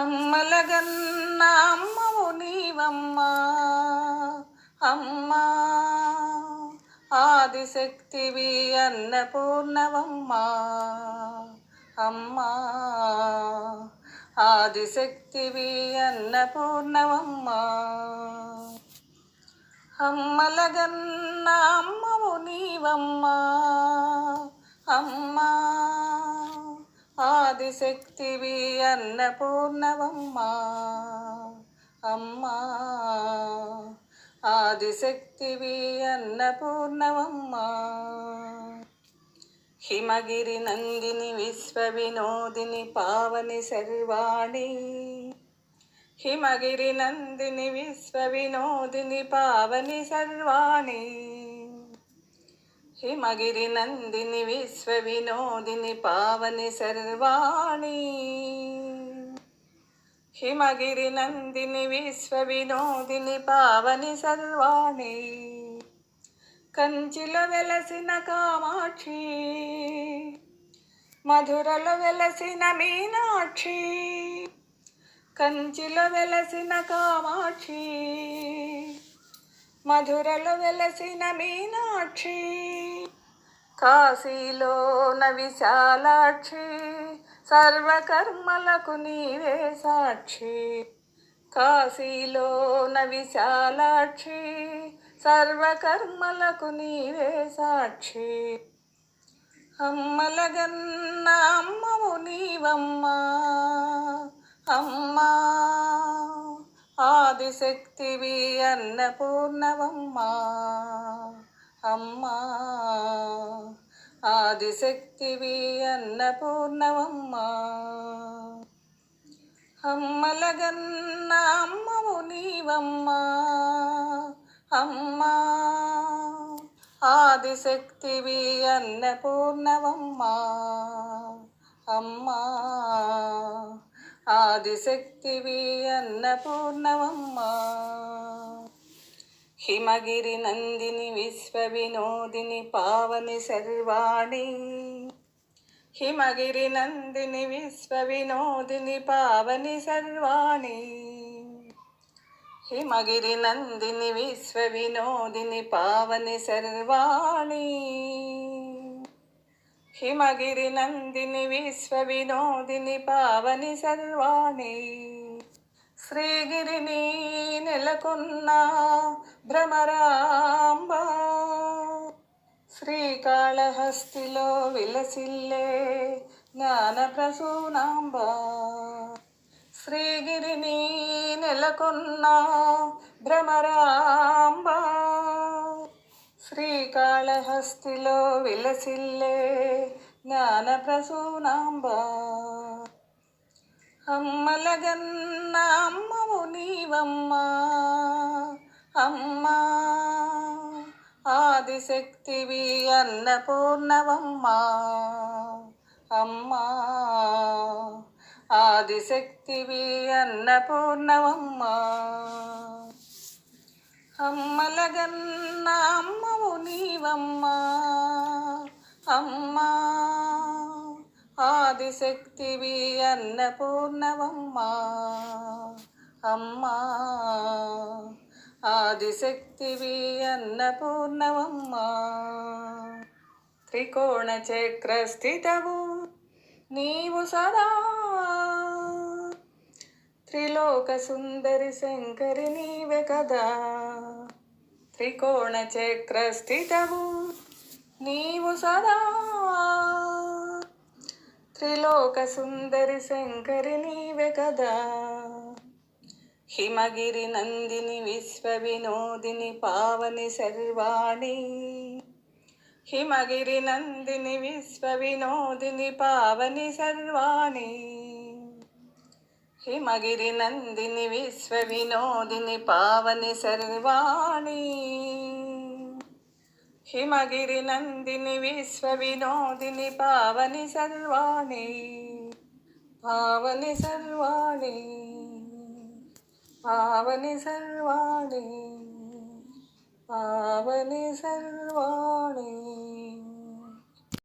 అమ్మలగన్న అమ్మవు నీవమ్మా అమ్మా. ఆదిశక్తివి అన్నపూర్ణవమ్మా అమ్మా. ఆదిశక్తివి అన్నపూర్ణవమ్మా. అమ్మలగన్న అమ్మవు నీవమ్మా అమ్మా. ఆదిశక్తివి అన్నపూర్ణవమ్మా అమ్మా ఆదిశక్తివి అన్నపూర్ణవమ్మా హిమగిరి నందిని విశ్వ వినోదిని పావని సర్వాణి. హిమగిరి నందిని విశ్వ వినోదిని పావని సర్వాణి. హిమగిరి నందిని విశ్వ వినోదిని పావని సర్వాణి హిమగిరి నందిని విశ్వ వినోదిని పావని సర్వాణి కంచిలో వెలసిన కామాక్షి మధురలో వెలసిన మీనాక్షి కంచిలో వెలసిన కామాక్షి మధురలో వెలసిన మీనాక్షి. కాశీలోన విశాలాక్షి సర్వకర్మలకు నీవే సాక్షి. కాశీలోన విశాలాక్షి సర్వకర్మలకు నీవే సాక్షి. అమ్మలగన్న అమ్మవు నీవమ్మా అమ్మా. ఆదిశక్తివి అన్నపూర్ణవమ్మా. అమ్మా. ఆదిశక్తివి అన్నపూర్ణవమ్మా. అమ్మలగన్న అమ్మవు నీవమ్మా. అమ్మా. ఆదిశక్తివి అన్నపూర్ణవమ్మా. అమ్మా. ఆదిశక్తివి అన్నపూర్ణవమ్మా. హిమగిరి నందిని విశ్వ వినోదిని పావని సర్వాణి హిమగిరి నందిని విశ్వ వినోదిని పావని సర్వాణి హిమగిరి నందిని విశ్వ వినోదిని పావని సర్వాణి హిమగిరి నందిని విశ్వ వినోదిని పావని సర్వాణి శ్రీగిరిని నెలకొన్నా భ్రమరాంబ. శ్రీకాళహస్తిలో విలసిల్లే జ్ఞాన ప్రసూనాంబ శ్రీగిరిని నెలకొన్న భ్రమరాంబ. శ్రీకాళహస్తిలో విలసిల్లే జ్ఞాన ప్రసూనాంబ అమ్మలగన్న నీవమ్మా. అమ్మా. ఆదిశక్తివి అన్నపూర్ణవమ్మా. అమ్మా. ఆదిశక్తివి అన్నపూర్ణవమ్మా. అమ్మలగన్న అమ్మవు నీవమ్మా. అమ్మా. ఆదిశక్తివి అన్నపూర్ణవమ్మా. అమ్మా. ఆదిశక్తివి అన్నపూర్ణవమ్మా. త్రికోణ చక్ర స్థితవు నీవు సదా. త్రిలోక సుందరి శంకరి నీవే కదా. త్రికోణ చక్ర స్థితవు నీవు సదా. త్రిలోక సుందరి శంకరి నీవే కదా. హిమగిరి నందిని విశ్వ వినోదిని పావని సర్వాణి హిమగిరి నందిని విశ్వ వినోదిని పావని సర్వాణి హిమగిరి నందిని విశ్వ వినోదిని పావని సర్వాణి హిమగిరి నందిని విశ్వ వినోదిని పావని సర్వాణి పావని సర్వాణి పావని సర్వాణి పావని సర్వాణి